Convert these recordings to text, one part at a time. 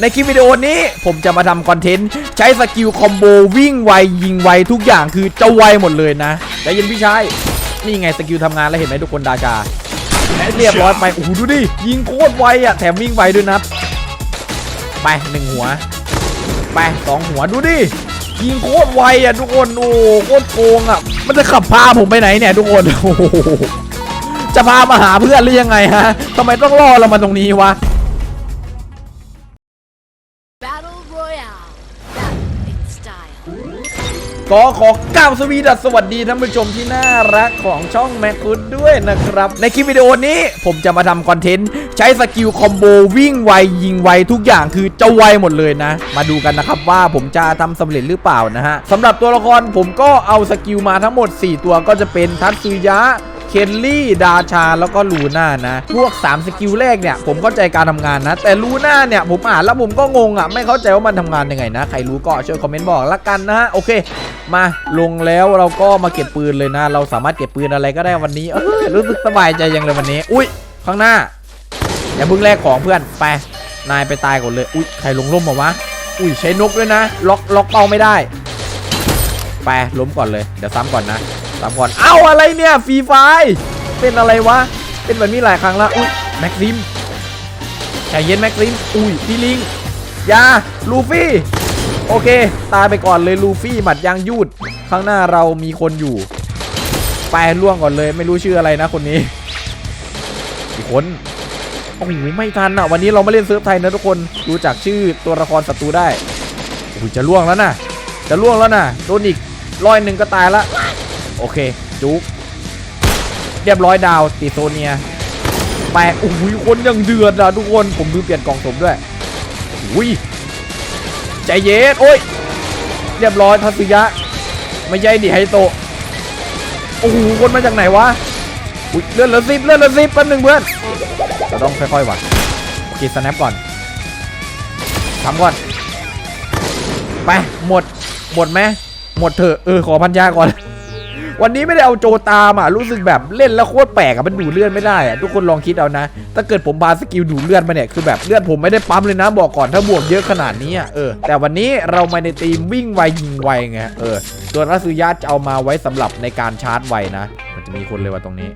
ในคลิปวิดีโอนี้ผมจะมาทำคอนเทนต์ ใช้สกิลคอมโบวิ่งไว ยิงไว ทุกอย่างคือจะไวหมดเลยนะใจเย็นพี่ชาย นี่ไงสกิลทำงานแล้วเห็นไหมทุกคนดาชาแเรียบร้อยไป โอ้โหดูดิ ยิงโคตรไวอะ แถมวิ่งไวด้วยนะ ไปหนึ่งหัว ไปสองหัวดูดิ ยิงโคตรไวอะทุกคน โอ้โคตรโกงอะ มันจะขับพาผมไปไหนเนี่ยทุกคนโอ้โหจะพามาหาเพื่อนหรือยังไงฮะทำไมต้องล่อเรามาตรงนี้วะ ก็ขอกล่าวสวีดัสสวัสดีท่านผู้ชมที่น่ารักของช่องแมคคุณด้วยนะครับ ในคลิปวิดีโอนี้ผมจะมาทำคอนเทนต์ ใช้สกิลคอมโบวิ่งไว ยิงไวทุกอย่างคือจะไวหมดเลยนะ มาดูกันนะครับว่าผมจะทำสำเร็จหรือเปล่านะฮะสำหรับตัวละครผมก็เอาสกิลมาทั้งหมด 4 ตัวก็จะเป็นทัตสึยะ เคนลี่ดาชาแล้วก็ลูน่านะ พวก 3 สกิลแรกเนี่ย ผมเข้าใจการทำงานนะ แต่ลูน่าเนี่ย ผมอ่านแล้วผมก็งงอะ ไม่เข้าใจว่ามันทำงานยังไงนะ ใครรู้ก็ช่วยคอมเมนต์บอกละกันนะฮะ โอเค มาลงแล้วเราก็มาเก็บปืนเลยนะ เราสามารถเก็บปืนอะไรก็ได้วันนี้เออรู้สึกสบายใจยังเลยวันนี้ อุ้ยข้างหน้าอย่าเพิ่งแลกของเพื่อนไปนายไปตายก่อนเลยอุ้ยใครลงร่มมาวะอุ้ยใช้นกด้วยนะ ล็อกล็อกเป้าไม่ได้ไปล้มก่อนเลยเดี๋ยวซ้ำก่อนนะ ซ้ำก่อน เอ้าอะไรเนี่ยฟรีไฟเป็นอะไรวะ เป็นแบบนี้หลายครั้งล้วอุ้ยแม็กซิมใจเย็นแม็กซิม อุ้ยพี่ลิงยาลูฟี่ โอเค ตายไปก่อนเลยลูฟี่หมัดยางยืดข้างหน้าเรามีคนอยู่ ไปล่วงก่อนเลยไม่รู้ชื่ออะไรนะคนนี้อีกคนโอ้โหไม่ทันอะ วันนี้เราไม่เล่นเซิร์ฟไทยนะทุกคนดูจากชื่อตัวละครศัตรูได้โอ้ยจะล่วงแล้วนะจะล่วงแล้วนะโดนอีกร้อยหนึ่งก็ตายละ โอเค จุกเรียบร้อยดาวติโซเนียแปโอ้ยคนยังเดือดอะทุกคนผมดูเปลี่ยนกล่องสมด้วยอุ้ยใจเย็นโอ้ยเรียบร้อยทัศยะไม่ใช่ดิไฮโตโอ้โหคนมาจากไหนวะอุ้ยเลื่อนเลือสิบเลื่อนเลือสิบแป๊บหนึงเพื่อนเราต้องค่อยๆว่ะโอเคสแนปก่อนทำก่อนไปหมดหมดไหมหมดเถอะเออขอพันยาก่อน วันนี้ไม่ได้เอาโจตามอะรู้สึกแบบเล่นแล้วโคตรแปลกอะมันดูเลื่อนไม่ได้อะทุกคนลองคิดเอานะ ถ้าเกิดผมบาสกิลดูเลื่อนมาเนี่ยคือแบบเลื่อนผมไม่ได้ปั๊มเลยนะบอกก่อนถ้าบวกเยอะขนาดนี้อะเออแต่วันนี้เรามาในทีมวิ่งไวยิงไวไงเออตัวรัสยะจะเอามาไว้สำหรับในการชาร์จไวนะ มันจะมีคนเลยว่าตรงนี้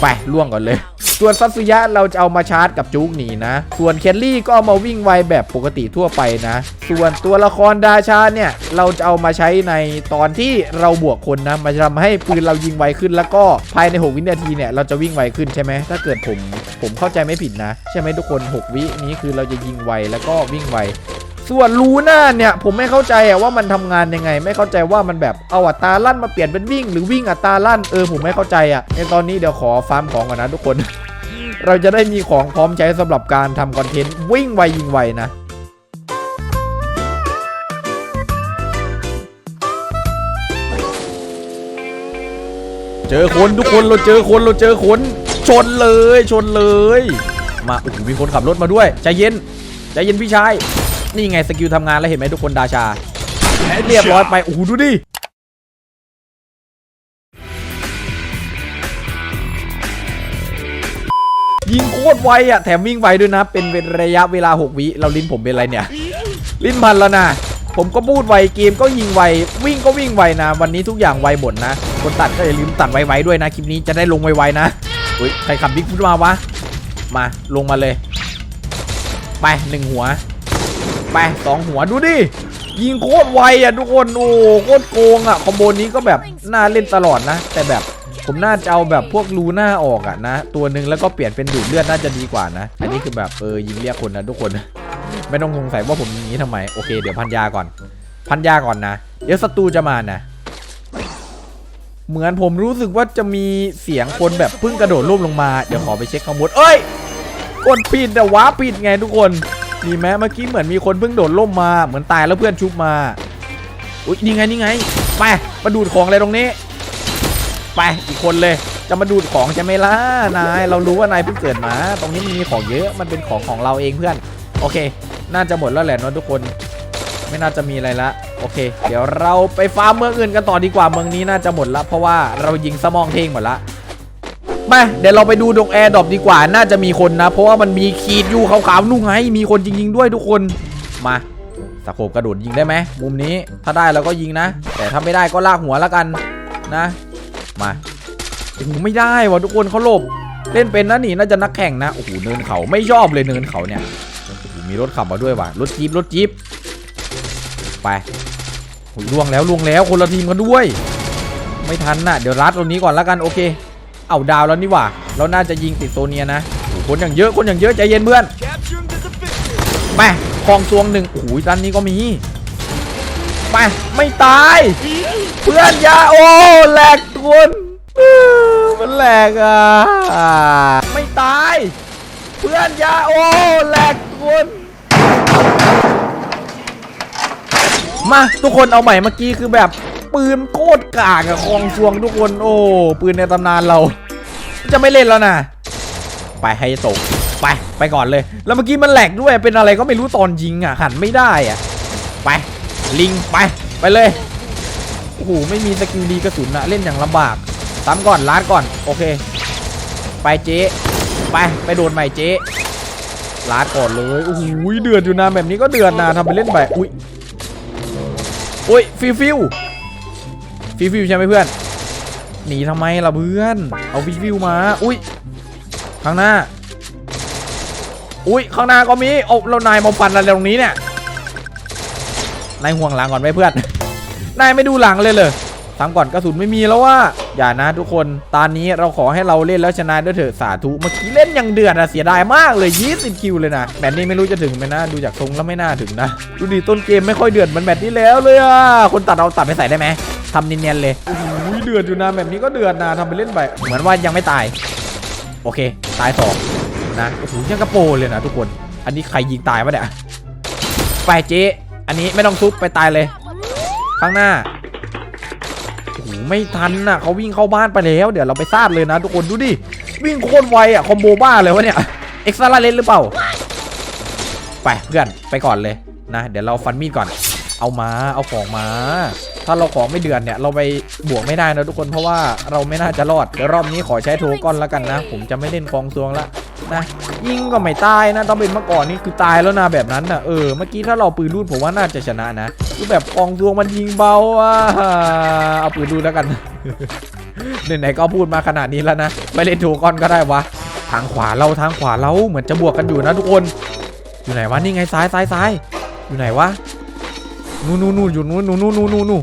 ไปล่วงก่อนเลย ส่วนซัตสึยะเราจะเอามาชาร์จกับจุกหนีนะ ส่วนเคนลี่ก็เอามาวิ่งไวแบบปกติทั่วไปนะ ส่วนตัวละครดาชาเนี่ย เราจะเอามาใช้ในตอนที่เราบวกคนนะมันจะทำให้ปืนเรายิงไวขึ้น แล้วก็ภายใน 6 วินาทีเนี่ยเราจะวิ่งไวขึ้นใช่ไหมถ้าเกิดผมผมเข้าใจไม่ผิดนะ ใช่ไหมทุกคน 6 วินี้คือเราจะยิงไวแล้วก็วิ่งไว ส่วนลูน่าเนี่ยผมไม่เข้าใจอะว่ามันทำงานยังไง ไม่เข้าใจว่ามันแบบเอาอัตราลั่นมาเปลี่ยนเป็นวิ่ง หรือวิ่งอัตราลั่นเออผมไม่เข้าใจอะในตอนนี้เดี๋ยวขอฟาร์มของก่อนนะทุกคน เราจะได้มีของพร้อมใช้สำหรับการทำคอนเทนต์วิ่งไวยิงไวนะเจอคนทุกคนเราเจอคนเราเจอคนชนเลยชนเลย มาโอ้โหมีคนขับรถมาด้วยใจเย็นใจเย็นพี่ชาย นี่ไงสกิลทำงานแล้วเห็นไหมทุกคนดาชาและเรียบร้อยไปโอ้โหดูดิยิงโคตรไวอะแถมวิ่งไวด้วยนะ เป็นระยะเวลา 6 วิเราลิ้นผมเป็นอะไรเนี่ย ลิ้นพันแล้วนะ ผมก็พูดไวเกมก็ยิงไว วิ่งก็วิ่งไวนะ วันนี้ทุกอย่างไวหมดนะ คนตัดก็อย่าลืมตัดไวๆด้วยนะ คลิปนี้จะได้ลงไวๆนะอุ้ยใครขับบิ๊กฟุตมาวะ มาลงมาเลย ไปหนึ่งหัว ไปสองหัวดูดิ ยิงโคตรไวอะทุกคน โอ้โคตรโกงอะ คอมโบนี้ก็แบบน่าเล่นตลอดนะ แต่แบบผมน่าจะเอาแบบพวกรูหน้าออกอะนะ ตัวหนึ่งแล้วก็เปลี่ยนเป็นดูดเลือดน่าจะดีกว่านะ อันนี้คือแบบเออยิงเรียกคนนะทุกคน ไม่ต้องสงสัยว่าผมยิงนี้ทำไม โอเค เดี๋ยวพันยาก่อน พันยาก่อนนะ เดี๋ยวศัตรูจะมานะเหมือนผมรู้สึกว่าจะมีเสียงคนแบบเพิ่งกระโดดร่มลงมา เดี๋ยวขอไปเช็คข้างบนเอ้ย กดผิดแต่ว้าผิดไงทุกคน มีไหมเมื่อกี้เหมือนมีคนเพิ่งโดดร่มมาเหมือนตายแล้วเพื่อนชุบมาอุ้ยนี่ไงนี่ไงไปมาดูดของอะไรตรงนี้ ไปอีกคนเลยจะมาดูดของใช่ไหมล่ะนายเรารู้ว่านายเพิ่งเกิดมา ตรงนี้มันมีของเยอะมันเป็นของของเราเองเพื่อน โอเค น่าจะหมดแล้วแหละนอะทุกคน ไม่น่าจะมีอะไรละโอเค เดี๋ยวเราไปฟาร์มเมืองอื่นกันต่อดีกว่าเมืองนี้น่าจะหมดละเพราะว่าเรายิงสมองเทงหมดละ ไปเดี๋ยวเราไปดูดงแอร์ดรอปดีกว่าน่าจะมีคนนะ เพราะว่ามันมีขีดอยู่ขาวๆนู่นไงมีคนจริง ๆ ด้วยทุกคนมาสะโขบกระโดดยิงได้ไหมมุมนี้ถ้าได้เราก็ยิงนะ แต่ถ้าไม่ได้ก็ลากหัวแล้วกันนะ มาโอ้โหไม่ได้ว่ะทุกคนเขาหลบเล่นเป็นนะนี่น่าจะนักแข่งนะโอ้โหเนินเขาไม่ชอบเลยเนินเขาเนี่ยมีรถขับมาด้วยว่ะรถจี๊ปรถจี๊ปไปโอ้ยล่วงแล้วล่วงแล้วคนละทีมกันด้วย ไม่ทันน่ะเดี๋ยวรัดตรงนี้ก่อนแล้วกันโอเค เอาดาวแล้วนี่หว่าเราน่าจะยิงติดโซเนียนะคนอย่างเยอะคนอย่างเยอะใจเย็นเพื่อนไปคลองซวงหนึ่งโอ้โหด้านนี้ก็มีไปไม่ตาย เพื่อนยาโอ้แหลกทุกคนมันแหลกอะไม่ตาย เพื่อนยาโอ้แหลกทุกคนมาทุกคนเอาใหม่เมื่อกี้คือแบบ ปืนโคตรกากอะคองซวงทุกคน โอ้ ปืนในตำนานเรา จะไม่เล่นแล้วนะ ไปให้ตก ไป ไปก่อนเลย แล้วเมื่อกี้มันแหลกด้วย เป็นอะไรก็ไม่รู้ตอนยิงอะหันไม่ได้อะไป ลิง ไป ไปเลย โอ้โห ไม่มีสกิลดีกระสุนอะเล่นอย่างลำบากซ้ำก่อนล้านก่อน โอเค ไปเจ๊ไป ไปโดนใหม่เจ๊ล้านก่อนเลย โอ้โห เดือดอยู่นะแบบนี้ก็เดือดนะทำไปเล่นไป อุ้ยอุ้ยฟิวฟิว ฟิวฟิวใช่ไหมเพื่อน หนีทำไมล่ะเพื่อน เอาฟิวฟิวมา อุ้ย ข้างหน้า อุ้ย ข้างหน้าก็มีโอ้เรานายมาฟันอะไรตรงนี้เนี่ย นายห่วงหลังก่อนไหมเพื่อน นายไม่ดูหลังเลยเลยทำก่อนกระสุนไม่มีแล้วว่า อย่านะทุกคน ตอนนี้เราขอให้เราเล่นแล้วชนะด้วยเถอะสาธุ เมื่อกี้เล่นย่างเดือดอะเสียดายมากเลย 20 คิวเลยนะแมตช์นี้ไม่รู้จะถึงไหมนะ ดูจากทรงแล้วไม่น่าถึงนะ ดูดิต้นเกมไม่ค่อยเดือดเหมือนแมตช์ที่แล้วเลยอะคนตัดเอาตัดไปใส่ได้ไหม ทำเนียนๆเลยโอ้โหเดือดอยู่นะแบบนี้ก็เดือดนะทำไปเล่นไปเหมือนว่ายังไม่ตาย โอเค ตายสองนะโอ้โหยังกระโปรงเลยนะทุกคน อันนี้ใครยิงตายวะเนี่ยไปเจ๊อันนี้ไม่ต้องซุปไปตายเลย ข้างหน้าโอ้โหไม่ทันน่ะเขาวิ่งเข้าบ้านไปแล้ว เดี๋ยวเราไปซาดเลยนะ ทุกคนดูดิวิ่งโคตรไวอะคอมโบบ้าเลยวะเนี่ยเอ็กซ์ตร้าเลนหรือเปล่าไปเพื่อนไปก่อนเลยนะ เดี๋ยวเราฟันมีดก่อน เอามาเอาของมา ถ้าเราของไม่เดือนเนี่ยเราไปบวกไม่ได้นะทุกคนเพราะว่าเราไม่น่าจะรอดเดี๋ยวรอบนี้ขอใช้โทก้อนแล้วกันนะ ผมจะไม่เล่นกองซวงละนะยิงก็ไม่ตายนะต้องเป็นเมื่อก่อนนี่คือตายแล้วนะแบบนั้นนะเออเมื่อกี้ถ้าเราปืนรูดผมว่าน่าจะชนะนะคือแบบกองซวงมันยิงเบาอะเอาปืนรูดแล้วกันไหนๆก็พูดมาขนาดนี้แล้วนะไม่เล่นโทก้อนก็ได้วะทางขวาเราทางขวาเราเหมือนจะบวกกันอยู่นะทุกคน อยู่ไหนวะนี่ไงซ้ายซ้ายซ้ายอยู่ไหนวะนู่นนู่นนู่นอยู่นู่นนู่นนู่นนู่น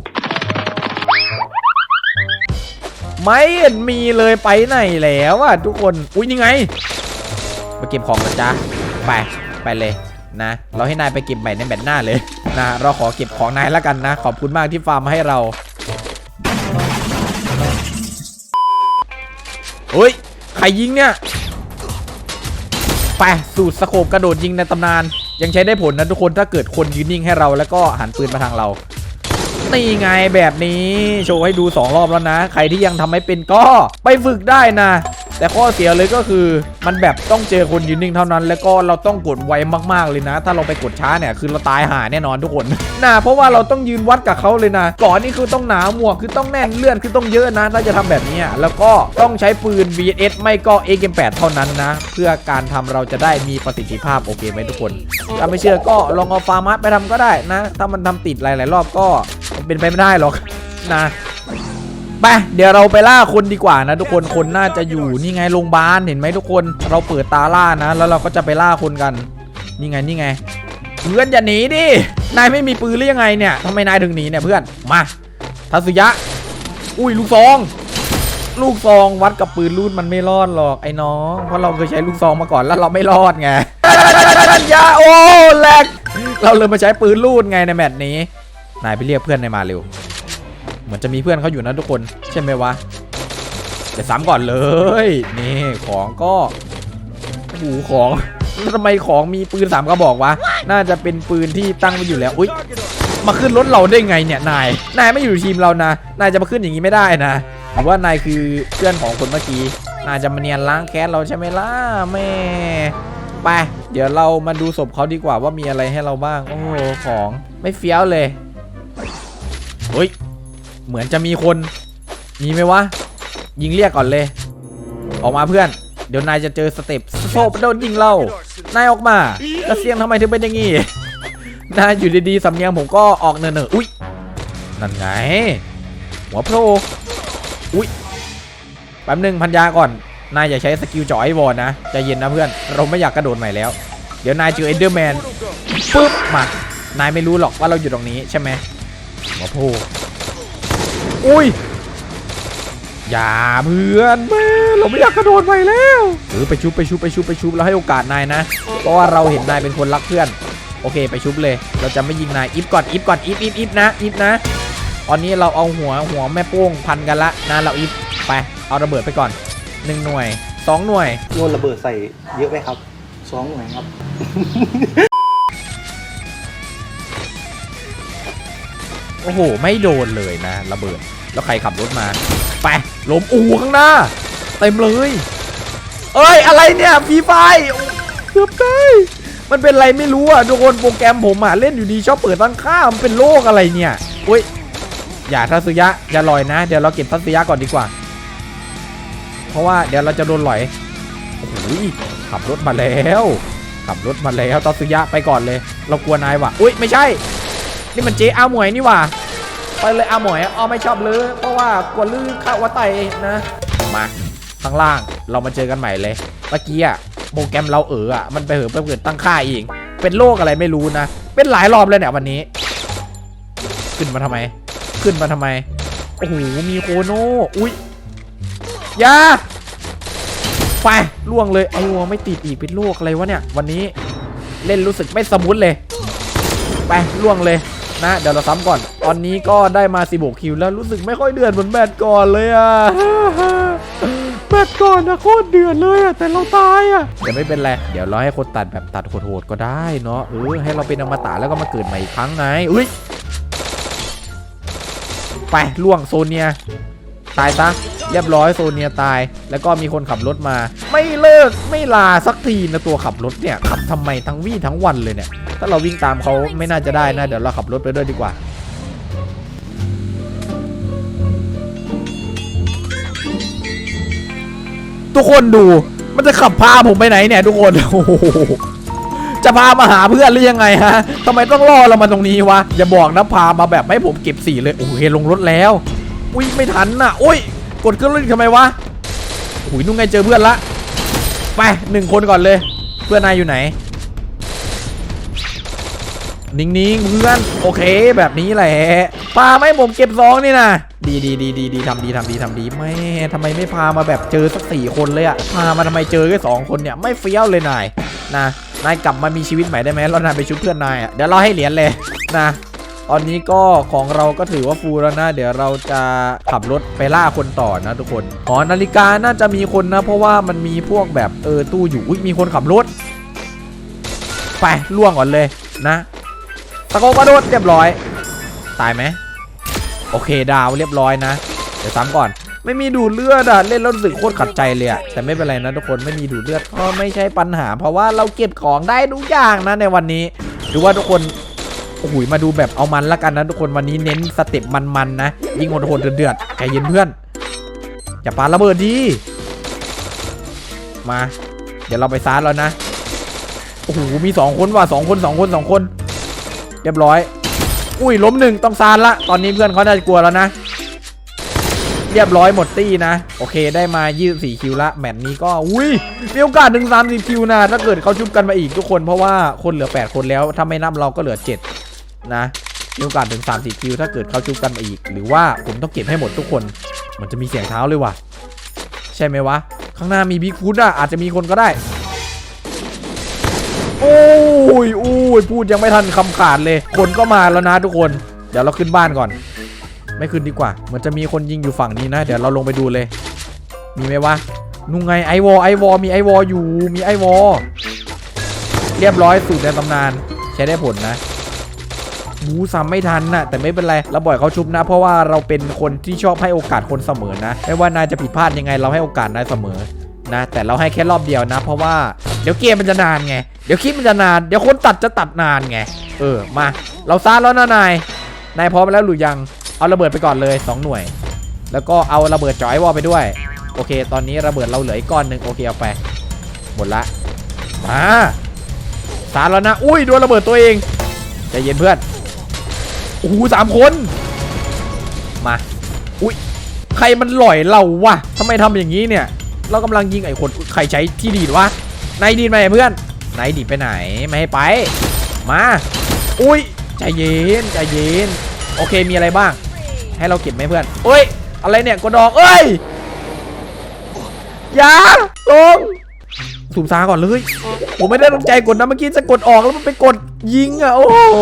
ไม่เห็นมีเลยไปไหนแล้วอะทุกคน อุ้ยนี่ไง ไปเก็บของกันจ้าไปไปเลยนะ เราให้นายไปเก็บใหม่ในแบตหน้าเลยนะ เราขอเก็บของนายแล้วกันนะ ขอบคุณมากที่ฟาร์มมาให้เราเฮ้ย ใครยิงเนี่ย ไป สูตรสโคปกระโดดยิงในตำนาน ยังใช้ได้ผลนะทุกคนถ้าเกิดคนยืนนิ่งให้เราแล้วก็หันปืนมาทางเรา นี่ไงแบบนี้โชว์ให้ดู 2 รอบแล้วนะ ใครที่ยังทำไม่เป็นก็ไปฝึกได้นะ แต่ข้อเสียเลยก็คือ มันแบบต้องเจอคนยืนนิ่งเท่านั้น แล้วก็เราต้องกดไวมากๆเลยนะ ถ้าเราไปกดช้าเนี่ยคือเราตายหาแน่นอนทุกคนนะเพราะว่าเราต้องยืนวัดกับเขาเลยนะก่อนนี่คือต้องหนาหมวกคือต้องแน่นเลื่อนคือต้องเยอะนะถ้าจะทำแบบนี้แล้วก็ต้องใช้ปืน VS ไม่ก็ AK8 เท่านั้นนะ เพื่อการทำเราจะได้มีประสิทธิภาพโอเคไหมทุกคนถ้าไม่เชื่อก็ลองเอาฟาร์มัสไปทำก็ได้นะ ถ้ามันทำติดหลาย ๆ รอบก็ เป็นไปไม่ได้หรอกนะไปเดี๋ยวเราไปล่าคนดีกว่านะ ทุกคนคนน่าจะอยู่นี่ไงโรงพยาบาลเห็นไหมทุกคนเราเปิดตาล่านะ แล้วเราก็จะไปล่าคนกัน นี่ไงนี่ไง เพื่อนอย่าหนีดินายไม่มีปืนหรือยังไงเนี่ยทำไมนายถึงหนีเนี่ยเพื่อนมาทัศยะ อุ้ยลูกซอง ลูกซองวัดกับปืนรูดมันไม่รอดหรอกไอ้น้องเพราะเราเคยใช้ลูกซองมาก่อนแล้วเราไม่รอดไงยาโอ้แหลกเราเลยมาใช้ปืนรูดไงในแมตช์นี้ นายไปเรียกเพื่อนนายมาเร็ว เหมือนจะมีเพื่อนเขาอยู่นะทุกคน ใช่ไหมวะเดี๋ยวซ้ำก่อนเลย นี่ของก็โอ้โหของทำไมของมีปืนสามกระบอกวะ น่าจะเป็นปืนที่ตั้งไว้อยู่แล้ว อุ้ยมาขึ้นรถเราได้ไงเนี่ยนาย นายไม่อยู่ทีมเรานะ นายจะมาขึ้นอย่างนี้ไม่ได้นะหรือว่านายคือเพื่อนของคนเมื่อกี้ นายจะมาเนียนล้างแค้นเราใช่ไหมล่ะแม่ไปเดี๋ยวเรามาดูศพเขาดีกว่าว่ามีอะไรให้เราบ้าง โอ้โหของไม่เฟี้ยวเลย เฮ้ย เหมือนจะมีคน มีไหมวะ ยิงเรียกก่อนเลย ออกมาเพื่อน เดี๋ยวนายจะเจอสเต็ปโซบโดนยิงเรานายออกมาแล้วเสียงทำไมถึงเป็นอย่างงี้ นายอยู่ดีๆสำเนียงผมก็ออกเนอะๆอุ้ย นั่นไง หัวโผล่อุ้ย แป๊บหนึงพันยาก่อน นายอย่าใช้สกิลจ่อไอวอนนะใจเย็นนะเพื่อน เราไม่อยากกระโดดใหม่แล้ว เดี๋ยวนายเจอเอนเดอร์แมนปุ๊บ มา นายไม่รู้หรอกว่าเราอยู่ตรงนี้ใช่ไหม หัวโผล่อุ้ย อย่าเพื่อนแม่เราไม่อยากกระโดดไปแล้วเออไปชุบไปชุบไปชุบไปชุบแล้วให้โอกาสนายนะ เพราะว่าเราเห็นนายเป็นคนรักเพื่อน โอเคไปชุบเลย เราจะไม่ยิงนายอิฟก่อนอิฟก่อนอิฟอิฟอิฟนะอิฟนะตอนนี้เราเอาหัวหัวแม่โป้งพันกันละนะเราอิฟไปเอาระเบิดไปก่อนหนึ่งหน่วยสองหน่วยโยนระเบิดใส่เยอะไหมครับสองหน่วยครับ โอ้โห ไม่โดนเลยนะ ระเบิด แล้วใครขับรถมา ไปล้มอูข้างหน้า เต็มเลย เอ้ย อะไรเนี่ยฟีไฟเกือบได้มันเป็นอะไรไม่รู้อะทุกคนโปรแกรมผมอะเล่นอยู่ดีชอบเปิดตั้งค่ามันเป็นโรคอะไรเนี่ยอุ้ยอย่าทัศยะอย่าลอยนะ เดี๋ยวเราเก็บทัศยะก่อนดีกว่า เพราะว่าเดี๋ยวเราจะโดนลอยโอ้โหขับรถมาแล้ว ขับรถมาแล้วทัศยะไปก่อนเลย เรากลัวนายว่ะอุ้ยไม่ใช่ นี่มันเจ๊อาหมวยนี่หว่าไปเลยอาหมวยอ้อไม่ชอบเลยเพราะว่ากลัวลื่นเข้าวไตนะมาข้างล่างเรามาเจอกันใหม่เลยเมื่อกี้อะโปรแกรมเราเอออะมันไปเหอไปเกิดตั้งค่าเองเป็นโรคอะไรไม่รู้นะ เป็นหลายรอบเลยเนี่ยวันนี้ ขึ้นมาทำไม ขึ้นมาทำไมโอ้โหมีโคโน่อุ้ยยาไปล่วงเลยเอาไม่ติดอีกเป็นโรคอะไรวะเนี่ย วันนี้เล่นรู้สึกไม่สมูทเลย ไปล่วงเลย นะเดี๋ยวเราซ้ำก่อน ตอนนี้ก็ได้มา16คิวแล้วรู้สึกไม่ค่อยเดือดเหมือนแบทก่อนเลยอะแบทก่อนนะโคตรเดือดเลยอะแต่เราตายอะเดี๋ยวไม่เป็นไรเดี๋ยวเราให้คนตัดแบบตัดโหดๆก็ได้เนาะเออให้เราเป็นอมตะแล้วก็มาเกิดใหม่อีกครั้งไงอุ้ยไปล่วงโซเนียตายซะ เรียบร้อยโซเนียตาย แล้วก็มีคนขับรถมา ไม่เลิกไม่ลาสักทีนะตัวขับรถเนี่ยขับทำไมทั้งวี่ทั้งวันเลยเนี่ย ถ้าเราวิ่งตามเขาไม่น่าจะได้นะ เดี๋ยวเราขับรถไปด้วยดีกว่าทุกคนดูมันจะขับพาผมไปไหนเนี่ยทุกคนโอ้โหจะพามาหาเพื่อนหรือยังไงฮะทำไมต้องล่อเรามาตรงนี้วะอย่าบอกนะพามาแบบให้ผมเก็บสีเลยโอ้โหเฮลงรถแล้ว อุ้ยไม่ทันน่ะอุ้ย กดเครื่องเล่นทำไมวะอุ้ยนุ่งไงเจอเพื่อนละ ไปหนึ่งคนก่อนเลย เพื่อนนายอยู่ไหน นิ่งๆเพื่อนโอเคแบบนี้แหละพาไม่ผมเก็บซองนี่นะดีดีดีดีดีทำดีทำดีทำดีไม่ทำไมไม่พามาแบบเจอสักสี่คนเลยอะพามาทำไมเจอแค่สองคนเนี่ยไม่เฟี้ยวเลยนายนะนายกลับมามีชีวิตใหม่ได้ไหมแล้วนายไปชุบเพื่อนนายอะเดี๋ยวเราให้เหรียญเลยนะ ตอนนี้ก็ของเราก็ถือว่าฟูลแล้วนะ เดี๋ยวเราจะขับรถไปล่าคนต่อนะทุกคนอ๋อนาฬิกาน่าจะมีคนนะ เพราะว่ามันมีพวกแบบเออตู้อยู่อุ้ยมีคนขับรถไปล่วงก่อนเลยนะตะโกนกระโดดเรียบร้อย ตายไหมโอเคดาวเรียบร้อยนะ เดี๋ยวซ้ำก่อน ไม่มีดูดเลือดอะเล่นแล้วรู้สึกโคตรขัดใจเลยอะแต่ไม่เป็นไรนะทุกคนไม่มีดูดเลือดก็ไม่ใช่ปัญหา เพราะว่าเราเก็บของได้ทุกอย่างนะในวันนี้ หรือว่าทุกคน โอ้โหมาดูแบบเอามันละกันนะทุกคนวันนี้เน้นสเต็ปมันๆนะยิงโหดๆเดือดๆใจเย็นเพื่อน อย่าปาระเบิดดีมา เดี๋ยวเราไปซาร์แล้วนะโอ้โหมีสองคนว่ะสองคนสองคนสองคน เรียบร้อย อุ้ยล้มหนึ่งต้องซานละ ตอนนี้เพื่อนเขาน่าจะกลัวแล้วนะ เรียบร้อยหมดตี้นะ โอเคได้มา 24 คิวละ แมตช์นี้ก็ อุ้ยมีโอกาสถึง30 คิวนะ ถ้าเกิดเขาชุบกันมาอีกทุกคน เพราะว่าคนเหลือ 8 คนแล้ว ถ้าไม่นับเราก็เหลือ 7 นะมีโอกาสถึง30คิวถ้าเกิดเขาชุบกันมาอีก หรือว่าผมต้องเก็บให้หมดทุกคน มันจะมีเสียงเท้าเลยว่ะ ใช่ไหมวะ ข้างหน้ามีบิ๊กฟุตอะอาจจะมีคนก็ได้ โอ้ยโอ้ยพูดยังไม่ทันคำขาดเลย คนก็มาแล้วนะทุกคน เดี๋ยวเราขึ้นบ้านก่อน ไม่ขึ้นดีกว่า เหมือนจะมีคนยิงอยู่ฝั่งนี้นะ เดี๋ยวเราลงไปดูเลย มีไหมวะนุ่งไงไอวอไอวอมีไอวออยู่ มีไอวอเรียบร้อยสูตรในตำนาน ใช้ได้ผลนะ บูซ้ำไม่ทันนะแต่ไม่เป็นไรเราบ่อยเขาชุบนะ เพราะว่าเราเป็นคนที่ชอบให้โอกาสคนเสมอนะ ไม่ว่านายจะผิดพลาดยังไงเราให้โอกาสนายเสมอนะแต่เราให้แค่รอบเดียวนะ เพราะว่าเดี๋ยวเกมมันจะนานไง เดี๋ยวคลิปมันจะนาน เดี๋ยวคนตัดจะตัดนานไง เออมา เราซ่าแล้วนะนาย นายพร้อมแล้วหรือยัง เอาระเบิดไปก่อนเลย 2 หน่วย แล้วก็เอาระเบิดจอยวอลไปด้วย โอเค ตอนนี้ระเบิดเราเหลืออีกก้อนหนึ่งโอเคเอาไป หมดละ มาสาแล้วนะ อุ้ยโดนระเบิดตัวเองใจเย็นเพื่อน โอ้โหสามคน มา อุ้ยใครมันหล่อยเราวะทำไมทำอย่างนี้เนี่ย เรากำลังยิงไอ้คนใครใช้ที่ดีดวะนายดีดไหมเพื่อนนายดีดไปไหนไม่ให้ไป มา อุ้ยใจเย็นใจเย็น โอเคมีอะไรบ้าง ให้เราเก็บไหมเพื่อนเอ้ย อะไรเนี่ยกดดอกเอ้ยอย่าลงสูบซาก่อนเลย ผมไม่ได้ตั้งใจกดนะเมื่อกี้จะกดออกแล้วมันไปกดยิงอะ โอ้โห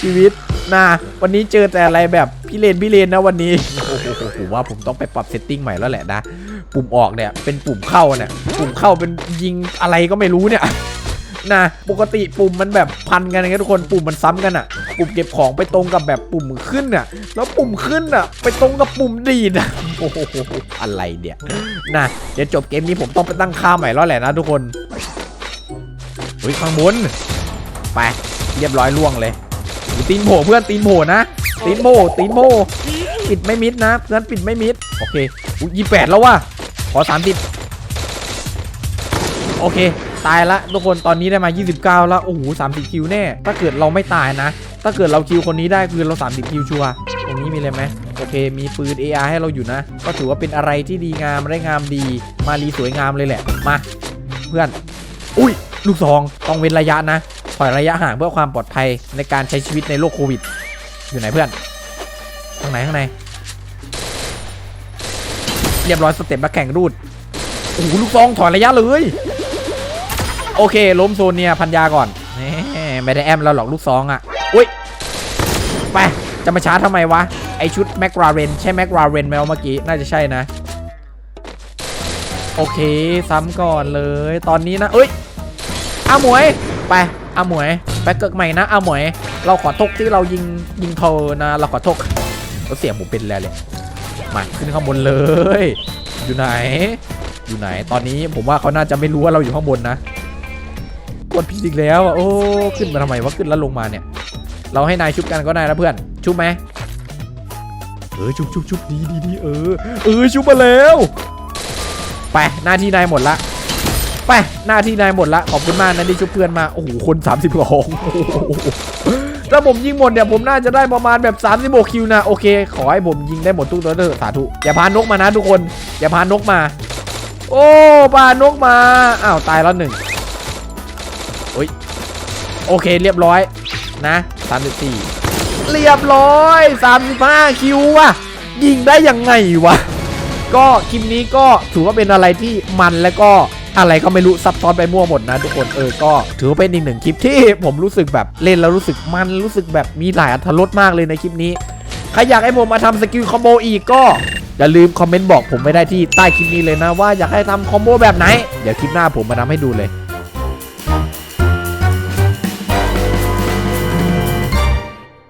ชีวิต นะวันนี้เจอแต่อะไรแบบพี่เลนพี่เลนนะวันนี้โอ้โหผมว่าผมต้องไปปรับเซตติ้งใหม่แล้วแหละนะปุ่มออกเนี่ยเป็นปุ่มเข้าเนี่ยปุ่มเข้าเป็นยิงอะไรก็ไม่รู้เนี่ยนะปกติปุ่มมันแบบพันกันอย่างทุกคนปุ่มมันซ้ำกันอะปุ่มเก็บของไปตรงกับแบบปุ่มขึ้นอะแล้วปุ่มขึ้นอะไปตรงกับปุ่มดีดอะโอ้โหอะไรเนี่ยนะเดี๋ยวจบเกมนี้ผมต้องไปตั้งค่าใหม่แล้วแหละนะทุกคนเฮ้ยข้างบนไปเรียบร้อยล่วงเลย ตีนโผเพื่อนตีนโผนะตีนโผตีนโผปิดไม่มิดนะเพื่อนปิดไม่มิดโอเคอุ้ยยี่แปดแล้วว่ะขอสามสิบโอเค ตายละทุกคนตอนนี้ได้มา 29 แล้วโอ้โห30คิวแน่ ถ้าเกิดเราไม่ตายนะ ถ้าเกิดเราคิวคนนี้ได้คือเรา30คิวชัวตรงนี้มีเลยไหมโอเค มีปืน AR ให้เราอยู่นะ ก็ถือว่าเป็นอะไรที่ดีงามได้งามดี มารีสวยงามเลยแหละมา เพื่อน อุ้ยลูกซองต้องเว้นระยะนะ ถอยระยะห่างเพื่อความปลอดภัยในการใช้ชีวิตในโลกโควิด อยู่ไหนเพื่อนข้างไหนข้างในเรียบร้อยสเต็ปมาแข่งรูดโอ้โหลูกซองถอยระยะเลย โอเค ล้มโซนเนี่ยพันยาก่อนไม่ได้แอมเราหรอกลูกซองอะอุ้ยไปจะมาช้าร์จทำไมวะ ไอชุดแม็กราเรนใช่แม็กราเรนไหมวเมื่อกี้ น่าจะใช่นะ โอเค ซ้ำก่อนเลย ตอนนี้นะ เอ้ยอาหมวย ไป อาหมวยไปเกิดใหม่นะอาหมวย เราขอโทษที่เรายิงยิงเธอนะ เราขอโทษแล้วเสียงผมเป็นแล้วเลยมาขึ้นข้างบนเลย อยู่ไหน อยู่ไหนตอนนี้ผมว่าเขาน่าจะไม่รู้ว่าเราอยู่ข้างบนนะกดผิดอีกแล้วโอ้ขึ้นมาทำไมวะขึ้นแล้วลงมาเนี่ย เราให้นายชุบกันก็ได้นะเพื่อน ชุบไหมเออชุบชุบชุบดีดีดีเออเออชุบมาแล้วไปหน้าที่นายหมดละ ไปหน้าที่นายหมดละขอบคุณมากนะที่ชุบเพื่อนมา โอ้โห คน 30กว่าองโอ้โหถ้าผมยิงหมดเนี่ยผมน่าจะได้ประมาณแบบ 36 คิวนะ โอเค ขอให้ผมยิงได้หมดทุกตัวเถอะสาธุ อย่าพานกมานะทุกคน อย่าพานกมา โอ้พานกมา อ้าวตายแล้วหนึ่งโอ้ย โอเคเรียบร้อยนะ 34 เรียบร้อย 35 คิววะยิงได้ยังไงวะ ก็คลิปนี้ก็ถือว่าเป็นอะไรที่มันและก็ อะไรก็ไม่รู้ซับซ้อนไปมั่วหมดนะทุกคนเออก็ถือว่าเป็นอีกหนึ่งคลิปที่ผมรู้สึกแบบเล่นแล้วรู้สึกมันรู้สึกแบบมีหลายอรรถรสมากเลยในคลิปนี้ใครอยากให้ผมมาทำสกิลคอมโบอีกก็อย่าลืมคอมเมนต์บอกผมไม่ได้ที่ใต้คลิปนี้เลยนะว่าอยากให้ทำคอมโบแบบไหน เดี๋ยวคลิปหน้าผมมาทำให้ดูเลย